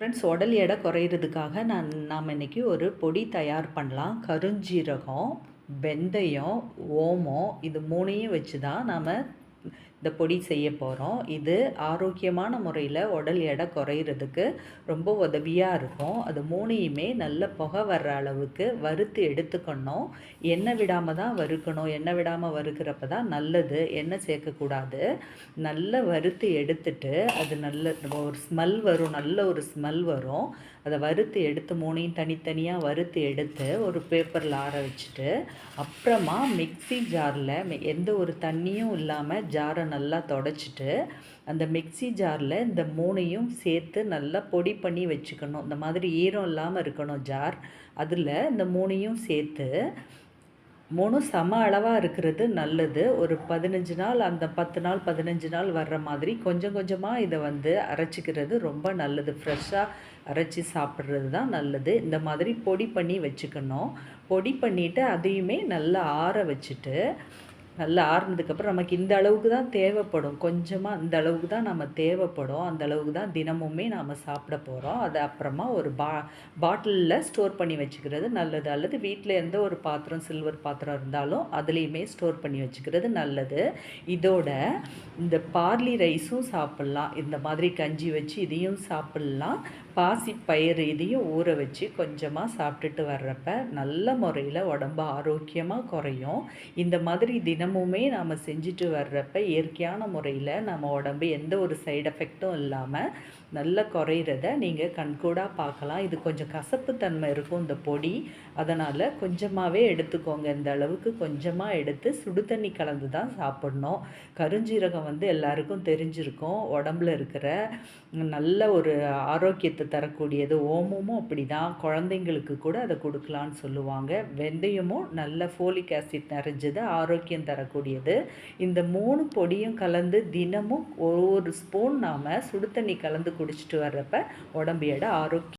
Friends உடல் எடை குறையிறதுக்காக நான் நாம் இன்றைக்கி ஒரு பொடி தயார் பண்ணலாம். கருஞ்சீரகம் வெந்தயம் ஓமம் இது மூணையும் வச்சு தான் நாம் இந்த பொடி செய்ய போகிறோம் இது ஆரோக்கியமான முறையில் உடல் எடை குறையிறதுக்கு ரொம்ப உதவியாக இருக்கும். அது மூணையுமே நல்ல புகை வர்ற அளவுக்கு வறுத்து எடுத்துக்கணும். எண்ணெய் விடாமல் தான் வறுக்கணும். எண்ணெய் விடாமல் வறுக்கிறப்ப தான் நல்லது. எண்ணெய் சேர்க்கக்கூடாது. நல்லா வறுத்து எடுத்துட்டு அது நல்ல ஒரு ஸ்மெல் வரும். நல்ல ஒரு ஸ்மெல் வரும். அதை வறுத்து எடுத்து மூணையும் தனித்தனியாக வறுத்து எடுத்து ஒரு பேப்பரில் ஆற வச்சுட்டு அப்புறமா மிக்சி ஜாரில் எந்த ஒரு தண்ணியும் இல்லாமல் ஜாரை நல்லா தொடச்சிட்டு அந்த மிக்சி ஜாரில் இந்த மூணையும் சேர்த்து நல்லா பொடி பண்ணி வச்சுக்கணும். இந்த மாதிரி ஈரம் இல்லாமல் இருக்கணும் ஜார். அதில் இந்த மூணையும் சேர்த்து மூணும் சம அளவாக இருக்கிறது நல்லது. ஒரு பதினஞ்சு நாள் அந்த பத்து நாள் பதினஞ்சு நாள் வர்ற மாதிரி கொஞ்சம் கொஞ்சமாக இதை வந்து அரைச்சிக்கிறது ரொம்ப நல்லது. ஃப்ரெஷ்ஷாக அரைச்சி சாப்பிட்றது தான் நல்லது. இந்த மாதிரி பொடி பண்ணி வச்சுக்கணும். பொடி பண்ணிவிட்டு அதையுமே நல்லா ஆற வச்சுட்டு நல்லா ஆறுனதுக்கப்புறம் நமக்கு இந்த அளவுக்கு தான் தேவைப்படும். கொஞ்சமாக இந்த அளவுக்கு தான் நம்ம தேவைப்படும். அந்த அளவுக்கு தான் தினமுமே நாம் சாப்பிட போகிறோம் அது அப்புறமா ஒரு பா பாட்டிலில் ஸ்டோர் பண்ணி வச்சுக்கிறது நல்லது. அல்லது வீட்டில் எந்த ஒரு பாத்திரம் சில்வர் பாத்திரம் இருந்தாலும் அதுலேயுமே ஸ்டோர் பண்ணி வச்சுக்கிறது நல்லது. இதோட இந்த பார்லி ரைஸும் சாப்பிட்லாம். இந்த மாதிரி கஞ்சி வச்சு இதையும் சாப்பிட்லாம். பாசி பயிறு இதையும் ஊற வச்சு கொஞ்சமாக சாப்பிட்டுட்டு வர்றப்ப நல்ல முறையில் உடம்பு ஆரோக்கியமாக குறையும். இந்த மாதிரி தினம் தினமுமே நாம் செஞ்சுட்டு வர்றப்ப இயற்கையான முறையில் நம்ம உடம்பு எந்த ஒரு சைடு எஃபெக்டும் இல்லாமல் நல்லா குறையிறத நீங்கள் கண்கூடாக பார்க்கலாம். இது கொஞ்சம் கசப்பு தன்மை இருக்கும் இந்த பொடி. அதனால் கொஞ்சமாகவே எடுத்துக்கோங்க. இந்த அளவுக்கு கொஞ்சமாக எடுத்து சுடு தண்ணி கலந்து தான் சாப்பிட்ணும். கருஞ்சீரகம் வந்து எல்லாருக்கும் தெரிஞ்சிருக்கும். உடம்புல இருக்கிற நல்ல ஒரு ஆரோக்கியத்தை தரக்கூடியது ஓமமும் அப்படி தான் குழந்தைங்களுக்கு கூட அதை கொடுக்கலான்னு சொல்லுவாங்க. வெந்தயமும் நல்ல ஃபோலிக் ஆசிட் நிறைஞ்சது ஆரோக்கியம் தரக்கூடியது. இந்த மூணு பொடியும் கலந்து தினமும் ஒரு ஸ்பூன் நாம் சுடு தண்ணி கலந்து குடிச்சிட்டு வர்றப்ப உடம்பு எடை ஆரோக்கியம்